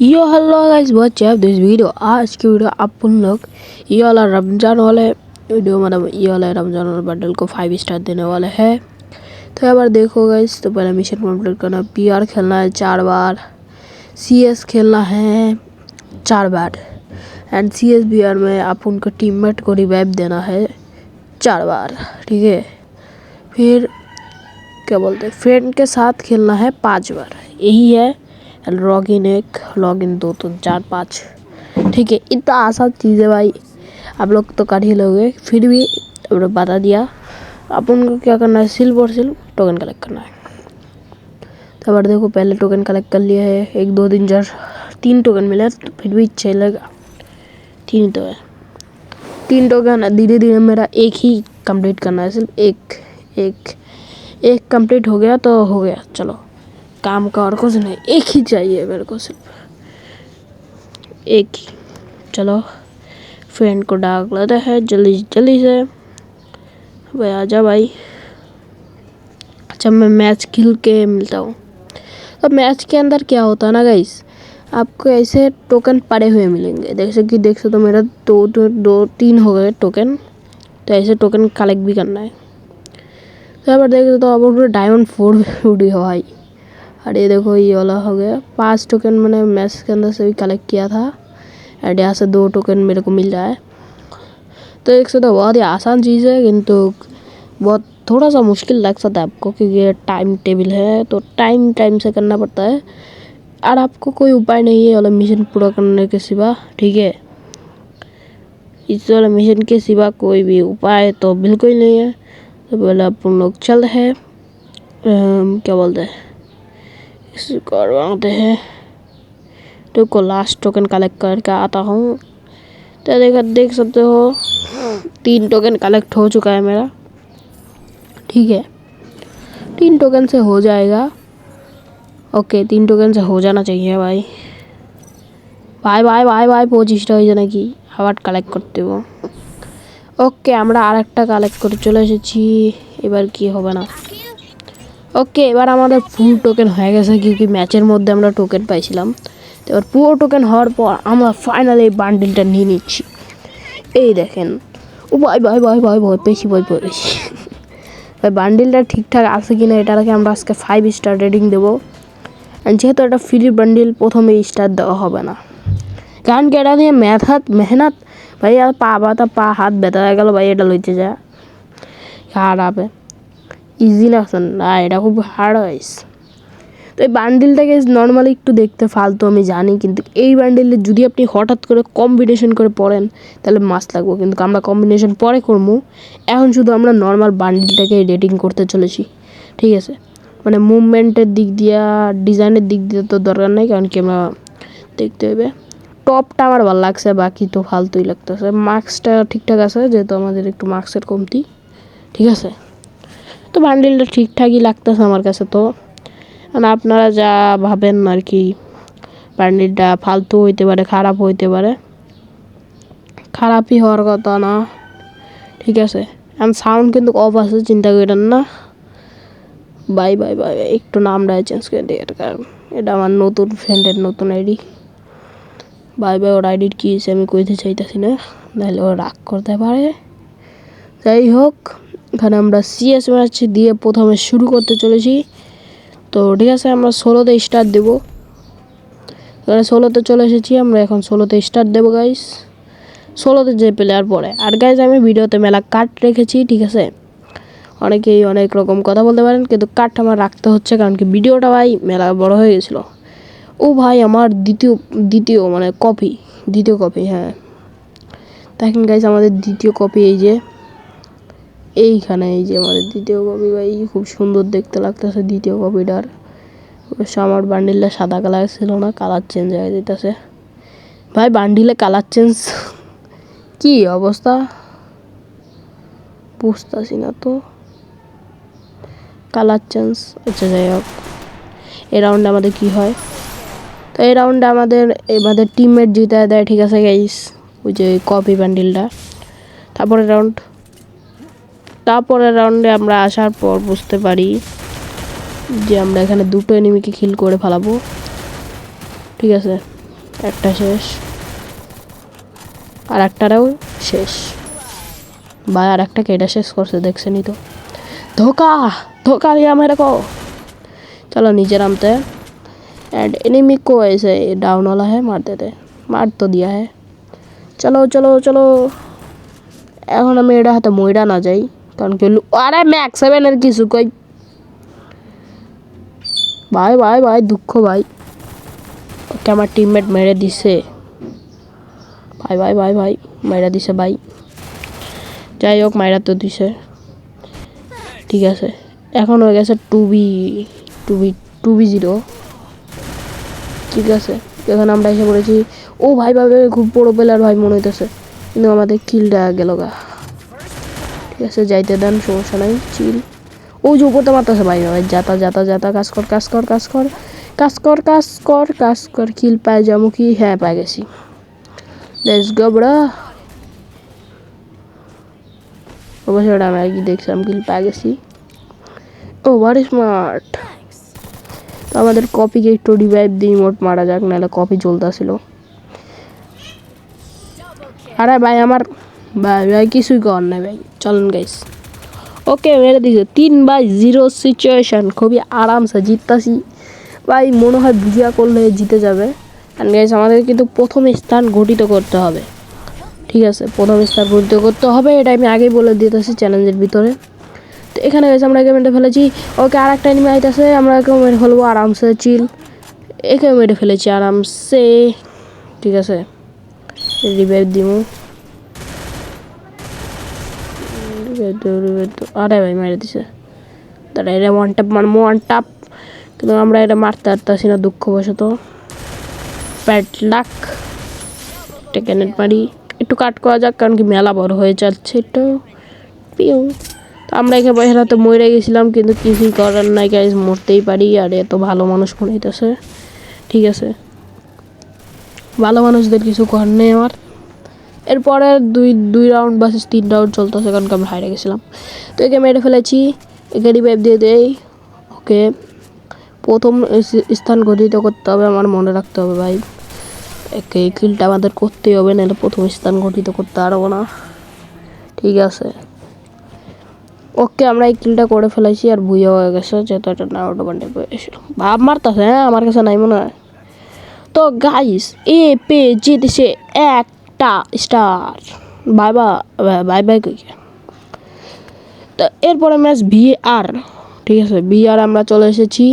Yo hello guys what's up this video आज की video आप उन लोग ये वाला रमज़ान वाले वीडियो मतलब ये वाला रमज़ान वाले बंडल को फाइव स्टार देने वाले हैं। तो यहाँ पर देखो गाइस तो पहले मिशन कंप्लीट करना। पी आर खेलना है चार बार। सी एस खेलना है चार बार। And C S B R में आप उनको टीममेट को रिवाइव देना है चार बार, ठीक है? फिर, क्या बोलते हैं? फ्रेंड के साथ खेलना है पाँच बार। यही है। लॉग इन एक लॉग इन दो तीन चार, पाँच। ठीक है, इतना आसान चीज़ है भाई। आप लोग तो कर ही लोगे। फिर भी अब बता दिया। आप उनको क्या करना है? सिल्व और सिल्व टोकन कलेक्ट करना है। तो अब देखो, पहले टोकन कलेक्ट कर लिया है। एक, दो दिन जर तीन टोकन मिला तो फिर भी चलेगा तीन तो है। तीन टोकन धीरे धीरे मेरा एक ही कंप्लीट करना है। सिर्फ़ एक एक एक कंप्लीट हो गया तो हो गया। चलो। काम का और कुछ नहीं, एक ही चाहिए मेरे को सिर्फ़। एक ही। चलो फ्रेंड को डाक लेते हैं, जल्दी जल्दी से। भाई आ आजा भाई। अच्छा मैं मैच खेल के मिलता हूँ। तो मैच के अंदर क्या होता है ना गाइस आपको ऐसे टोकन पड़े हुए मिलेंगे। जैसे कि देख सकते हो, मेरा दो दो दो, तीन हो गए टोकन तो ऐसे टोकन कलेक्ट भी करना है। तो यहाँ पर देख सकते हो, अब डायमंड फोर भी हो भाई। और ये देखो, ये वाला हो गया। पाँच टोकन मैंने मैच के अंदर से भी कलेक्ट किया था। एंड यहाँ से दो टोकन मेरे को मिल रहा है। तो एक से तो बहुत ही आसान चीज़ है, किंतु बहुत थोड़ा सा मुश्किल लग सकता है आपको, क्योंकि ये टाइम टेबल है तो टाइम टाइम से करना पड़ता है। और आपको कोई उपाय नहीं है वाला मिशन पूरा करने के सिवा, ठीक है? इस वाले मिशन के सिवा कोई भी उपाय तो बिल्कुल नहीं है। तो पहले आप लोग चल है। क्या बोलते हैं? इसी करवाते हैं तो को लास्ट टोकन कलेक्ट करके आता हूँ तो देखा देख सकते हो तीन टोकन कलेक्ट हो चुका है मेरा ठीक है तीन टोकन से हो जाएगा ओके तीन टोकन से हो जाना चाहिए भाई ভাই ভাই ভাই ভাই পঁচিশটা হয়েছে নাকি আবার কালেক্ট করতে ওকে আমরা আর একটা কালেক্ট করে চলে এসেছি এবার কি হবে না ওকে এবার আমাদের ফুল টোকেন হয়ে গেছে, কি কি ম্যাচের মধ্যে আমরা টোকেন পাইছিলাম। তো এবার পুরো টোকেন হওয়ার পর আমরা ফাইনালি এই বান্ডিলটা নিয়ে নিচ্ছি। এই দেখেন। ও ভাই ভাই ভাই ভাই ভয় পেয়েছি ভয় পেয়েছি ভাই বান্ডিলটা ঠিকঠাক আছে কি না এটাকে আমরা আজকে ফাইভ স্টার রেটিং দেবো। যেহেতু এটা ফ্রি বান্ডিল প্রথমে স্টার দেওয়া হবে না। কারণ কি এটা নিয়ে মেহনত মেহনত? ভাই, আর পা ব্যথা, পা হাত ব্যথা হয়ে গেল, ভাই, এটা লইতে যা। খারাপ। ইজি না লাগছে না। এটা খুব হার্ড হয়েছে তো এই বান্ডিলটাকে নর্মালি একটু দেখতে ফালতু আমি জানি, কিন্তু এই বান্ডিলে যদি আপনি হঠাৎ করে কম্বিনেশন করে পড়েন, তাহলে মাছ লাগবো। কিন্তু আমরা কম্বিনেশন পরে করব, এখন শুধু আমরা নর্মাল বান্ডিলটাকে রেটিং করতে চলেছি। ঠিক আছে? মানে মুভমেন্টের দিক দিয়ে ডিজাইনের দিক দিয়ে তো দরকার নেই, কারণ কি আমরা দেখতে হবে। টপটা আমার ভালো লাগছে, বাকি তো ফালতুই লাগতেছে। মার্কসটা ঠিকঠাক আছে, যেহেতু আমাদের একটু মার্কসের কমতি। ঠিক আছে? তো বান্ডিলটা ঠিকঠাকই লাগতেছে আমার কাছে তো। মানে আপনারা যা ভাবেন আর কি বান্ডিলটা ফালতু হইতে পারে, খারাপ হইতে পারে, খারাপই হওয়ার কথা না। ঠিক আছে? এখন সাউন্ড কিন্তু অফ আছে, চিন্তা করেন না। বাই বাই বাই একটু নামটা চেঞ্জ করে দিই কারণ এটা আমার নতুন ফ্রেন্ডের নতুন আইডি বাই বাই, ওর আইডির কী আমি কইতে চাইতেছি না, নাহলে ও রাগ করতে পারে। যাই হোক। এখানে আমরা সিএস ম্যাচ দিয়ে প্রথমে শুরু করতে চলেছি। তো ঠিক আছে, আমরা ষোলোতে স্টার্ট দেবো। এখানে ষোলোতে চলে এসেছি আমরা, এখন ষোলোতে স্টার্ট দেবো গাইস ষোলোতে যে প্লেয়ার পরে আর গাইজ আমি ভিডিওতে মেলা কাট রেখেছি, ঠিক আছে? অনেকেই অনেক রকম কথা বলতে পারেন, কিন্তু কাটটা আমার রাখতে হচ্ছে, কারণ কি ভিডিওটা ভাই মেলা বড় হয়ে গেছিল। ও ভাই, আমার দ্বিতীয় দ্বিতীয় মানে কপি দ্বিতীয় কপি হ্যাঁ। দেখেন গাইজ আমাদের দ্বিতীয় কপি এই যে। এইখানে এই যে আমাদের দ্বিতীয় কপি, ভাই, খুব সুন্দর দেখতে লাগতেছে দ্বিতীয় কপিটার। অবশ্য আমার বান্ডিলটা সাদা কালার ছিল না কালার চেঞ্জ হয়ে যেতেছে ভাই বান্ডিলে কালার চেঞ্জ কি অবস্থা? বুঝতেছি না তো। কালার চেঞ্জ আচ্ছা যাই হোক। এ রাউন্ডে আমাদের কি হয়? তো এই রাউন্ডে আমাদের আমাদের টিমমেট জিতে দেয়, ঠিক আছে গাইস ওই যে কপি বান্ডিলটা তারপরে রাউন্ড তারপরের রাউন্ডে আমরা আসার পর বুঝতে পারি যে আমরা এখানে দুটো এনিমিকে খিল করে ফেলাবো ঠিক আছে একটা শেষ আর একটারাও শেষ ভাই আর একটা কেটে শেষ করছে দেখছেনই তো ধোকা ধোকা दिया मेरे को चलो नीचे नामते हैं एंड एनिमी को ऐसे डाउन वाला है मार देते हैं। मार तो दिया है চলো চলো চলো এখন আমি এটা হাতে মইরা না যাই কারণ কি লু- আরে ম্যাক্স সেভেনের কিছু কই? ভাই ভাই ভাই দুঃখ ভাই। ওকে আমার টিমমেট মেরে দিছে। ভাই ভাই ভাই ভাই মাইরা দিছে ভাই। যাই হোক মাইরা তো দিছে। ঠিক আছে। এখন হয়ে গেছে two B two B two B zero ঠিক আছে। এখন আমরা এসে পড়েছি। ও ভাই ভাই ভাই, খুব বড় প্লেয়ার ভাই মনে হইতেছে। কিন্তু আমাদের কিলটা গেল গা। ঠিক আছে, যাইতে দেন, সমস্যা নাই চিল ও যে উপরতে মারতেছে, ভাই ভাই, যাতা যাতা যাতা, কাজ কর কাজ কর কাজ কর কাজ কর কাজ কর কাজ কর কিল পায় যাব কি? হ্যাঁ পাই গেছি। লেটস গো ব্রা অবশ্যই আমি কি দেখছিলাম কিল পাই গেছি। ও ভারি স্মার্ট তো আমাদের কপিকে একটু রিভাইভ দিয়ে মোট মারা যাক, নাহলে কপি চলতেছিল আরে ভাই, আমার ভাই ভাই, কিছুই কর নাই ভাই। চলেন গাইস ওকে মেরে দিছে তিন বাই জিরো সিচুয়েশন খুবই আরামসে জিততাছি। ভাই, মনে হয় বুঝিয়া করলে জিতে যাবে। আর গাইস আমাদের কিন্তু প্রথম স্থান গঠিত করতে হবে। ঠিক আছে, প্রথম স্থান গঠিত করতে হবে, এটা আমি আগেই বলে দিতেছি চ্যালেঞ্জের ভিতরে। তো এখানে গেছে আমরা একে মেরে ফেলেছি। ওকে আর একটা এনিমি আইতেছে, আমরা একে মেরে ফেলব আরামসে চিল একে মেরে ফেলেছি, আরামসে। ঠিক আছে রিভাইভ দিমু রিভাইভ দেবো রিভাইভ দেবো আরে দিছে। তারা এটা ওয়ান টাপ ওয়ান টাপ কিন্তু আমরা এটা মারতে পারতেছি না, দুঃখবশত। প্যাট লাক মারি। একটু কাট করা যাক, কারণ কি মেলা বড় হয়ে যাচ্ছে পিউ। তো আমরা এখানে বসে মরে গেছিলাম, কিন্তু কিছুই করার নাই গাইজ মরতেই পারি, আর এত ভালো মানুষ মনে হইতেছে। ঠিক আছে। ভালো মানুষদের কিছু করার নেই আমার। এরপরে দুই দুই রাউন্ড বা তিন রাউন্ড চলতেছে, কারণ আমরা হারিয়ে গেছিলাম। তো একে মেরে ফেলেছি, একে রিভাইভ দিয়ে দেই। ওকে, প্রথম স্থান গঠিত করতে হবে, আমার মনে রাখতে হবে ভাই। একে কিলটা আমাদের করতেই হবে, নাহলে প্রথম স্থান গঠিত করতে পারব না। ঠিক আছে। ওকে, আমরা এই কিলটা করে ফেলেছি, আর ভুইয়া হয়ে গেছে, যেহেতু একটা নারোটো বান্ডে ভাব মারতাছে হ্যাঁ আমার কাছে নাই মনে হয়। তো গাইস এ পে জিতেছে একটা স্টার। বাই বাই বাই তো এরপরে ম্যাচ ভি আর ঠিক আছে? বি আর আমরা চলে এসেছি।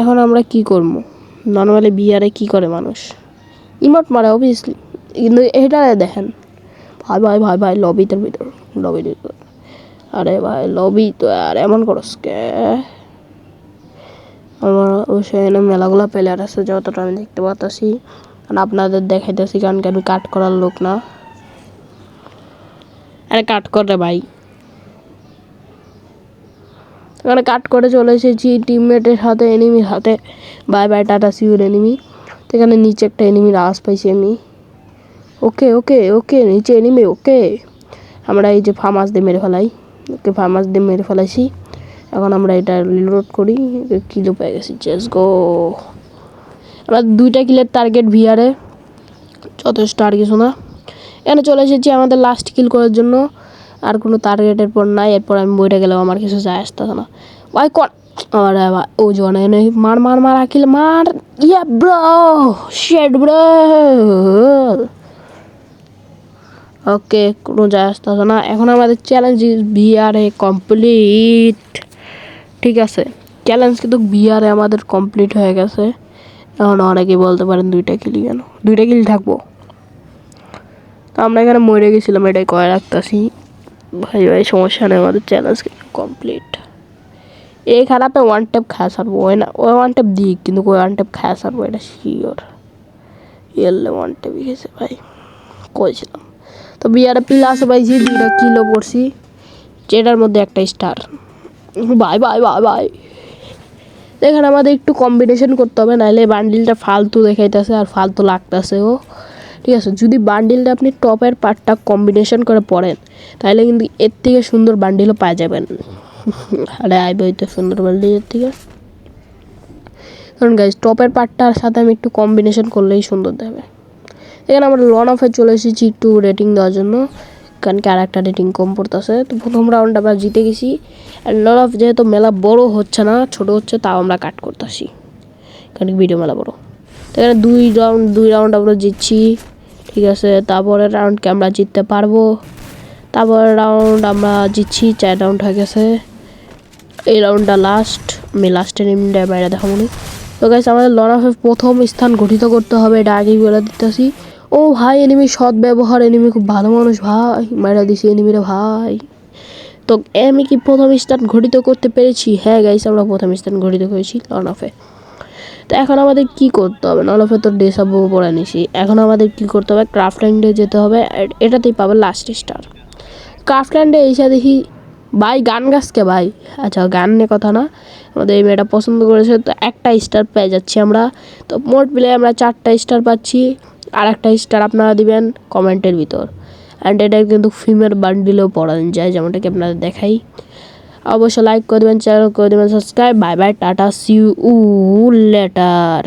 এখন আমরা কি করব? নর্মালি বি আরে কী করে মানুষ? ইমোট মারে অবভিয়াসলি কিন্তু এটা দেখেন। ভাই ভাই ভাই ভাই লবিটার ভিতর লবির ভিতর আরে ভাই লবি তো আর এমন করস কে? আমার অবশ্যই মেলাগুলো প্লেয়ার আছে, যতটা আমি দেখতে পাচ্ছি আর আপনাদের দেখাইতেছি কারণ কি আমি কাট করার লোক না। আরে কাট করে ভাই। এখানে কাট করে চলে এসেছি টিমমেটের হাতে এনিমির হাতে bye bye tata sure enemy তো এখানে নিচে একটা এনিমির আওয়াজ পাইছি আমি। ওকে ওকে ওকে নিচে এনিমি ওকে আমরা এই যে ফার্মাস দিয়ে মেরে ফেলাই। ওকে ফার্মাস দিয়ে মেরে ফেলাইছি। এখন আমরা এটা রিলোড করি। কিলো পেয়ে গেছি? চেস গো আমরা দুইটা কিলের টার্গেট ভিআরে যথেষ্ট আর কিছু না। এখানে চলে এসেছি আমাদের লাস্ট কিল করার জন্য। আর কোনো টার্গেটের পর নাই, এরপর আমি বইটা গেলাম আমার কিছু যায় আসতেছে না। ভাই কর। আমার ও জন মার মার মার আকিল মার। Yeah bro shade bro okay, কোনো যায় আসতেছে না। এখন আমাদের চ্যালেঞ্জ ভিআরে কমপ্লিট ঠিক আছে। চ্যালেঞ্জ কিন্তু বিয়ারে আমাদের কমপ্লিট হয়ে গেছে। এখন অনেকেই বলতে পারেন দুইটা কিলি কেন দুইটা কিল থাকব। তো আমরা এখানে মরে গেছিলাম, এটাই কয়ে রাখতেছি। ভাই ভাই, সমস্যা নেই, আমাদের চ্যালেঞ্জ কমপ্লিট এই খারাপে ওয়ান টেপ খায় সারবো ওই না? ওই ওয়ান টেপ দিই কিন্তু ওই ওয়ান টেপ খায় সারবো এটা শিওর এলে ওয়ান টেপই গেছে ভাই। কইছিলাম। তো বিয়ারে প্লাস পাইছি দুইটা কিলো পড়ছি, যেটার মধ্যে একটা star bye bye bye bye এখানে আমাদের একটু কম্বিনেশন করতে হবে, নাহলে বান্ডিলটা ফালতু দেখাইতেছে আর ফালতু লাগতেছে, ও। ঠিক আছে? যদি বান্ডিলটা আপনি টপের পার্টটা কম্বিনেশন করে পড়েন, তাহলে কিন্তু এর থেকে সুন্দর বান্ডিলও পাওয়া যাবেন। আরে আইব তো সুন্দর বান্ডিলের থেকে। কারণ গাইজ টপের পার্টটার সাথে আমি একটু কম্বিনেশন করলেই সুন্দর দেবে। এখানে আমরা লন অফে চলে এসেছি একটু রেটিং দেওয়ার জন্য। কারণ কি আর একটা রেটিং কম পড়তেছে। তো প্রথম রাউন্ড আমরা জিতে গেছি। আর লন অফ যেহেতু মেলা বড় হচ্ছে না, ছোট হচ্ছে, তাও আমরা কাট করতেছি। কারণ ভিডিও মেলা বড়। তো এখানে দুই রাউন্ড দুই রাউন্ড আমরা জিতছি। ঠিক আছে তারপরে রাউন্ডকে আমরা জিততে পারব। তারপরে রাউন্ড আমরা জিতছি, চার রাউন্ড হয়ে গেছে। এই রাউন্ডটা লাস্ট আমি লাস্টের এমনিটা বাইরে দেখাবো তো গাইস আমাদের লনাফে প্রথম স্থান গঠিত করতে হবে, এটা আগেই বলে দিতেছি। ও ভাই এনিমি সৎ ব্যবহার এনিমি খুব ভালো মানুষ ভাই। মারা দিছি এনিমিরে ভাই। তো আমি কি প্রথম স্থান ঘটিত করতে পেরেছি? হ্যাঁ গাইস আমরা প্রথম স্থান ঘটিত করেছি লনাফে তো এখন আমাদের কি করতে হবে? নলফে তো সাবও পড়ে নিছি। এখন আমাদের কি করতে হবে? ক্রাফটল্যান্ডে যেতে হবে এটাতেই পাবে লাস্ট স্টার ক্রাফটল্যান্ডে এসে দেখি, ভাই, গান গাছকে ভাই। আচ্ছা গান নিয়ে কথা না। আমাদের এই মেয়েটা পছন্দ করেছে, তো একটা স্টার পেয়ে যাচ্ছি আমরা। তো মোট মিলে আমরা চারটা স্টার পাচ্ছি। আর একটা স্টার আপনারা দিবেন কমেন্টের ভিতর। অ্যান্ড এটা কিন্তু ফিমের বান্ডিলেও পড়ানো যায়, যেমনটাকে আপনারা দেখাই। অবশ্যই লাইক করে দেবেন চ্যানেল করে দেবেন subscribe bye bye tata see you later